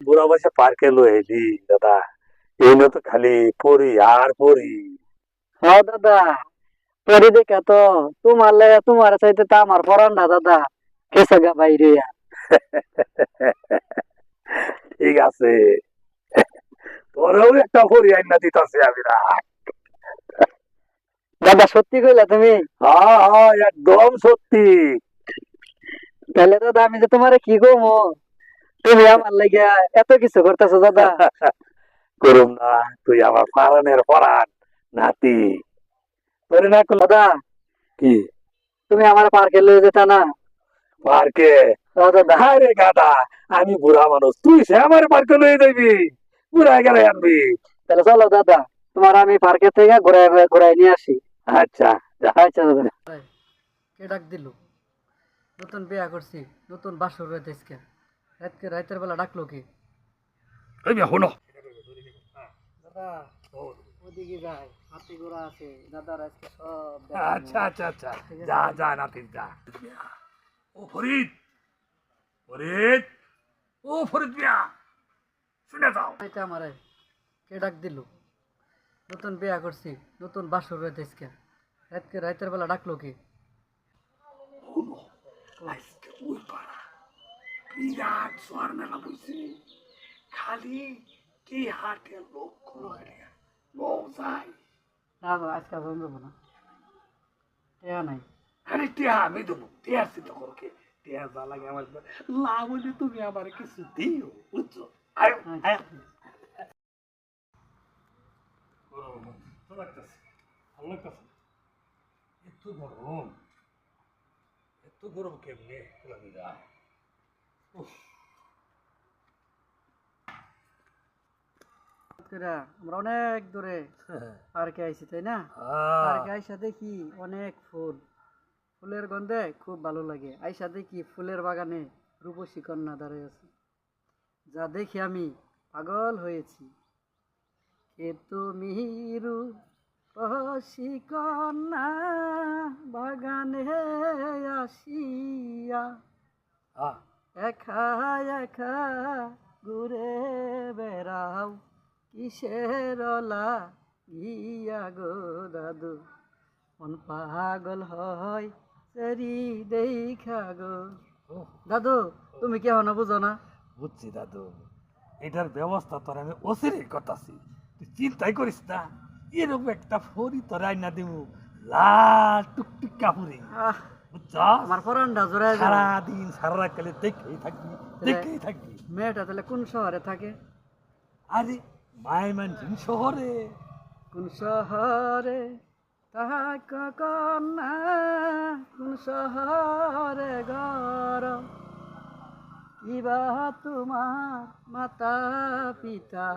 বুড়া বয়সে পার্কে লো এলি দাদা। এই না তো খালি পড়ি আর পড়ি। হ্যাঁ দাদা। পরি দেখা তো তোমার লাগে তোমার চাইতে তো আমার পরান না দাদা। কেসে গা বাইরে। ঠিক আছে। তোরেও একটা পড়ি আইনা দিতাছি আমি না দাদা সত্যি কইলা তুমি? হ্যাঁ হ্যাঁ একদম সত্যি। তাহলে দাদা আমি যে তোমারে কি কমো? তুমি আমার লাগে এত কিছু করতেছো দাদা। করুম না তুই আমার পারানের পরান নাতি। তোরে না দাদা। কি? তুমি আমার পার্কে লয়ে যেতা না। পার্কে? দাদা আরে গাদা আমি বুড়া মানুষ তুই সে আমার পার্কে লয়ে যাবি। বুড়া গেলে আনবি। তাহলে চলো দাদা তোমার আমি পার্কে থেকে ঘুরাই ঘুরাই নিয়ে আসি। আচ্ছা যা। আচ্ছা দাদা। কে ডাক দিল? নতুন বিয়া করছি নতুন বাসর আজকে রাতকে রাতের বেলা ডাকলো কি? মিয়া, শোনো। দাদা ওদিকে যায় হাতি ঘোড়া আছে। দাদার আজকে সব আচ্ছা আচ্ছা আচ্ছা। যা যা নাতি যা। ও ফরিদ ফরিদ ও ফরিদ মিয়া শুনে যাও। এটা আমারে কে ডাক দিল? নতুন বিয়া করছি নতুন বাসর রাত আজকে। রাতকে রাতের বেলা ডাকলো কি? আজকে ওই পাড়া বিরাট সোয়ার মেলা বলছি খালি কি হাটে লোক কোনো লোক যায়। না গো আজকে আর রইব না। টেয়া নাই। আরে টিয়া আমি দেবো টিয়ার চিন্তা করো কে টিয়া যা লাগে আমার লাভ হলে তুমি আমার কিছু দিও বুঝছ? আয়ো আয়ো। ভালো লাগতেছে ভালো লাগতেছে। এত গরম এত গরম কেমনে? লাগা করে আমরা অনেক দূরে পার্কে আইছি তাই না? পার্কে আইসা দেখি অনেক ফুল। ফুলের গন্ধে খুব ভালো লাগে। আইসা দেখি ফুলের বাগানে রূপসী কন্যা দাঁড়িয়ে আছে। যা দেখি আমি পাগল হয়েছি। কে তুমি রূপসী কন্যা বাগানে আসিয়া একা একা ঘুরে বেড়াও। কিসের গিয়া গো দাদু? মন পাগল হয় সেরি দেখা গো। দাদু তুমি কি হন বুঝো না? বুঝছি দাদু। এটার ব্যবস্থা তোর আমি অসিরে করতাছি তুই চিন্তাই করিস না। এরকম একটা ফরি তোর আইনা দেব লাল টুকটুক কাপুরি আহ, আমার পরানটা জোড়ায় সারাদিন সারা রাত কালে দেখেই থাকবি দেখেই থাকবি। মেয়েটা তাহলে কোন শহরে থাকে? আরে মায়মানসিং শহরে। কোন শহরে? তাহাক কন্যা কোন শহরে গর? কিবা তোমার মাতা পিতা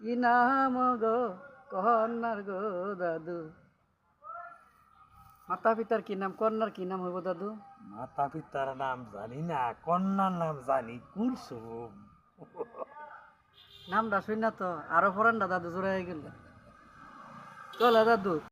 কি নাম গো কন্যার গো দাদু? মাতা পিতার কি নাম কন্যার কি নাম হইব দাদু? মাতা পিতার নাম জানি না কন্যার নাম জানি কুলসুম। নাম শুন না তো আরও ফরানটা দাদু জোরে গেল। চলো দাদু।